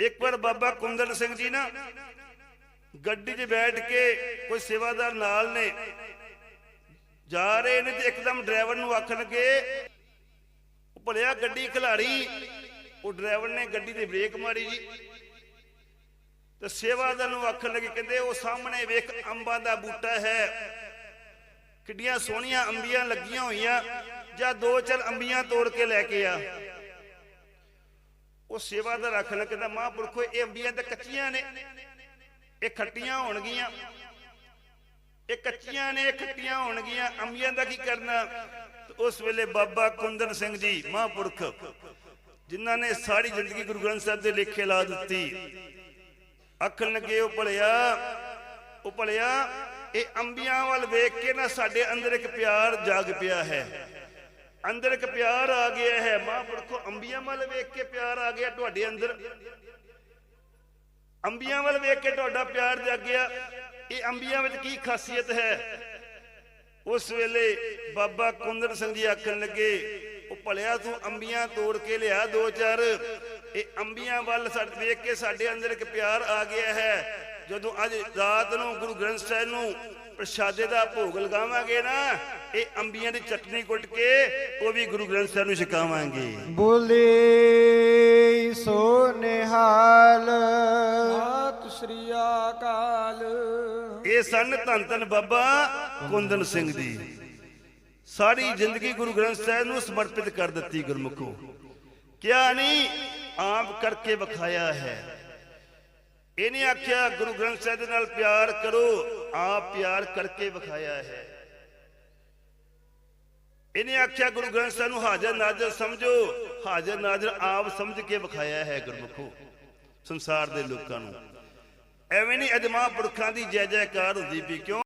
ਇੱਕ ਵਾਰ ਬਾਬਾ ਕੁੰਦਨ ਸਿੰਘ ਜੀ ਨਾ ਗੱਡੀ 'ਚ ਬੈਠ ਕੇ ਕੋਈ ਸੇਵਾਦਾਰ ਨਾਲ ਨੇ, ਜਾ ਰਹੇ ਨੇ ਤੇ ਇੱਕਦਮ ਡਰਾਈਵਰ ਨੂੰ ਆਖਣ ਲੱਗੇ ਭਲਿਆ ਗੱਡੀ ਖਿਲਾੜੀ, ਉਹ ਡਰਾਈਵਰ ਨੇ ਗੱਡੀ ਤੇ ਬ੍ਰੇਕ ਮਾਰੀ ਜੀ। ਤੇ ਸੇਵਾਦਾਰ ਨੂੰ ਆਖਣ ਲੱਗੇ, ਕਹਿੰਦੇ ਉਹ ਸਾਹਮਣੇ ਵੇਖ ਅੰਬਾਂ ਦਾ ਬੂਟਾ ਹੈ, ਕਿੱਡੀਆਂ ਸੋਹਣੀਆਂ ਅੰਬੀਆਂ ਲੱਗੀਆਂ ਹੋਈਆਂ, ਜਾਂ ਦੋ ਚਾਰ ਅੰਬੀਆਂ ਤੋੜ ਕੇ ਲੈ ਕੇ ਆ। ਸੇਵਾ ਸੇਵਾਦਾਰ ਆਖਣ ਕਹਿੰਦਾ ਮਹਾਂਪੁਰਖੋ, ਇਹ ਅੰਬੀਆਂ ਤਾਂ ਕੱਚੀਆਂ ਨੇ। ਇਹ ਖੱਟੀਆਂ ਹੋਣਗੀਆਂ। ਇਹ ਕੱਚੀਆਂ ਨੇ, ਇਹ ਖੱਟੀਆਂ ਹੋਣਗੀਆਂ। ਅੰਬੀਆਂ ਦਾ ਕੀ ਕਰਨਾ? ਉਸ ਵੇਲੇ ਬਾਬਾ ਕੁੰਦਨ ਸਿੰਘ ਜੀ, ਮਹਾਂਪੁਰਖ, ਜਿਨ੍ਹਾਂ ਨੇ ਸਾਰੀ ਜ਼ਿੰਦਗੀ ਗੁਰੂ ਗ੍ਰੰਥ ਸਾਹਿਬ ਦੇ ਲੇਖੇ ਲਾ ਦਿੱਤੀ। ਆਖਣ ਲੱਗੇ, ਉਹ ਭਲਿਆ ਉਹ ਭਲਿਆ, ਇਹ ਅੰਬੀਆਂ ਵੱਲ ਵੇਖ ਕੇ ਨਾ ਸਾਡੇ ਅੰਦਰ ਇੱਕ ਪਿਆਰ ਜਾਗ ਪਿਆ ਹੈ। ਅੰਦਰ ਇੱਕ ਪਿਆਰ ਆ ਗਿਆ ਹੈ। ਮਹਾਂਪੁਰਖੋ, ਅੰਬੀਆਂ ਵੱਲ ਵੇਖ ਕੇ ਪਿਆਰ ਆ ਗਿਆ ਤੁਹਾਡੇ ਅੰਦਰ। ਅੰਬੀਆਂ ਵੱਲ ਵੇਖ ਕੇ ਤੁਹਾਡਾ ਪਿਆਰ ਜਾਗਿਆ ਇਹ ਅੰਬੀਆਂ ਵਿੱਚ ਕੀ ਖਾਸੀਅਤ ਹੈ? ਉਸ ਵੇਲੇ ਬਾਬਾ ਕੁੰਦਨ ਸਿੰਘ ਜੀ ਆਖਣ ਲੱਗੇ, ਉਹ ਭਲਿਆ, ਤੂੰ ਅੰਬੀਆਂ ਤੋੜ ਕੇ ਲਿਆ ਦੋ ਚਾਰ। ਇਹ ਅੰਬੀਆਂ ਵੱਲ ਸਾਡੇ ਵੇਖ ਕੇ ਸਾਡੇ ਅੰਦਰ ਇੱਕ ਪਿਆਰ ਆ ਗਿਆ ਹੈ। ਜਦੋਂ ਅੱਜ ਰਾਤ ਨੂੰ ਗੁਰੂ ਗ੍ਰੰਥ ਸਾਹਿਬ ਨੂੰ ਪ੍ਰਸ਼ਾਦੇ ਦਾ ਭੋਗ ਲਗਾਵਾਂਗੇ ਨਾ ਇਹ ਅੰਬੀਆਂ ਦੀ ਚਟਨੀ ਕੁੱਟ ਕੇ ਉਹ ਵੀ ਗੁਰੂ ਗ੍ਰੰਥ ਸਾਹਿਬ ਨੂੰ ਛਕਾਵਾਂਗੇ। ਬੋਲੇ ਸੋ ਨਿਹਾਲ ਸਤਿ ਸ੍ਰੀ ਅਕਾਲ। ਇਹ ਸਨ ਧੰਨ ਧੰਨ ਬਾਬਾ ਕੁੰਦਨ ਸਿੰਘ ਜੀ। ਸਾਰੀ ਜ਼ਿੰਦਗੀ ਗੁਰੂ ਗ੍ਰੰਥ ਸਾਹਿਬ ਨੂੰ ਸਮਰਪਿਤ ਕਰ ਦਿੱਤੀ ਗੁਰਮੁਖੋ। ਕਿਆ ਨਹੀਂ ਆਪ ਕਰਕੇ ਵਿਖਾਇਆ ਹੈ। ਇਹਨੇ ਆਖਿਆ, ਗੁਰੂ ਗ੍ਰੰਥ ਸਾਹਿਬ ਦੇ ਨਾਲ ਪਿਆਰ ਕਰੋ, ਆਪ ਪਿਆਰ ਕਰਕੇ ਵਿਖਾਇਆ ਹੈ। ਇਹਨੇ ਆਖਿਆ, ਗੁਰੂ ਗ੍ਰੰਥ ਸਾਹਿਬ ਨੂੰ ਹਾਜ਼ਰ ਨਾਜ਼ਰ ਸਮਝੋ, ਹਾਜ਼ਰ ਨਾਜ਼ਰ ਆਪ ਸਮਝ ਕੇ ਵਿਖਾਇਆ ਹੈ ਗੁਰਮੁਖੋ, ਸੰਸਾਰ ਦੇ ਲੋਕਾਂ ਨੂੰ। ਐਵੇਂ ਨਹੀਂ ਅਜਮਾ ਪੁਰਖਾਂ ਦੀ ਜੈ ਜੈਕਾਰ ਹੁੰਦੀ ਵੀ ਕਿਉਂ?